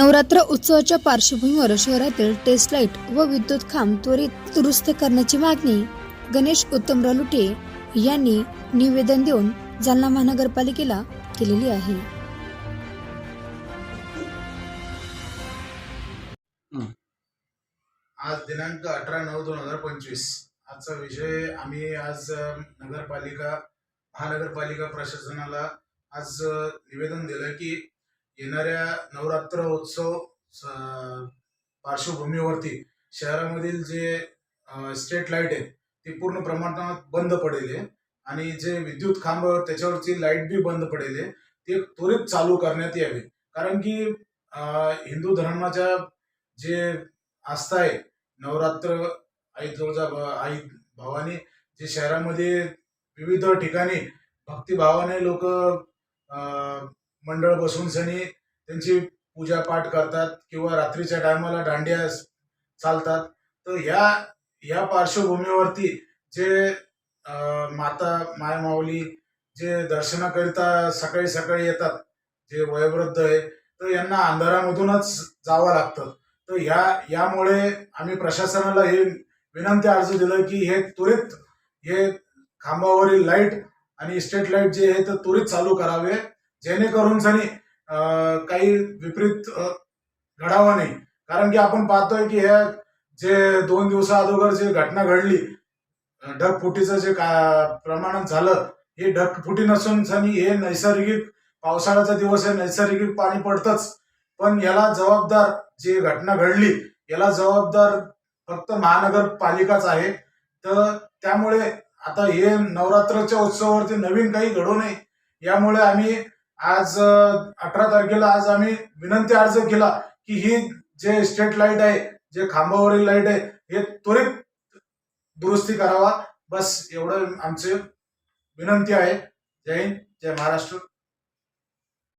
नवरात्र उत्सवाच्या पार्श्वभूमीवर शहरातील टेस्ट लाइट व विद्युत खांब त्वरित दुरुस्त करण्याची मागणी गणेश उत्तमराव लुटे यांनी निवेदन देऊन जालना महानगरपालिकेला केलेली आहे. आज दिनांक अठरा नऊ दोन हजार पंचवीस. आजचा विषय आम्ही आज नगरपालिका महानगरपालिका प्रशासनाला आज निवेदन दिलं की येणाऱ्या नवरात्र उत्सव स- पार्श्वभूमीवरती शहरामधील जे स्ट्रीट लाइट आहे ती पूर्ण प्रमाणात बंद पडेल आहे. आणि जे विद्युत खांब त्याच्यावरची लाइट बी बंद पडेल आहे, ते त्वरित चालू करण्यात यावे कारण की हिंदू धर्माच्या जे आस्था आहे नवरात्र आई तुळजा आई भावाने जे शहरामध्ये विविध ठिकाणी भक्तिभावाने लोक मंडळ बसून सनी त्यांची पूजा पाठ करतात किंवा रात्रीच्या टायमाला दांडिया चालतात. तर ह्या या पार्श्वभूमीवरती जे माता मायमाऊली जे दर्शनाकरिता सकाळी सकाळी येतात जे वयोवृद्ध आहे तर यांना अंधारामधूनच जावं लागतं. तर ह्या यामुळे आम्ही प्रशासनाला हे विनंती अर्ज दिलं की हे त्वरित हे खांबावरील लाइट आणि स्ट्रीट लाइट जे आहे ते त्वरित चालू करावे. जेणेकरून सनी काही विपरीत घडावं नाही. कारण की आपण पाहतोय की ह्या जे दोन दिवसा अगोदर जे घटना घडली अं, ढगफुटीचं जे का प्रमाणात झालं हे ढगफुटी नसून सनी हे नैसर्गिक पावसाळ्याचा दिवस आहे नैसर्गिक पाणी पडतंच. पण याला जबाबदार जी घटना घडली याला जबाबदार फक्त महानगरपालिकाच आहे. तर त्यामुळे आता हे नवरात्रच्या उत्सवावरती नवीन काही घडू नये यामुळे आम्ही आज अठरा तारखेला आज आम्ही विनंती अर्ज केला की ही जे स्ट्रीट लाइट आहे जे खांबावरील लाइट आहे हे त्वरित दुरुस्ती करावा. बस एवढं आमचे विनंती आहे. जय हिंद जय महाराष्ट्र.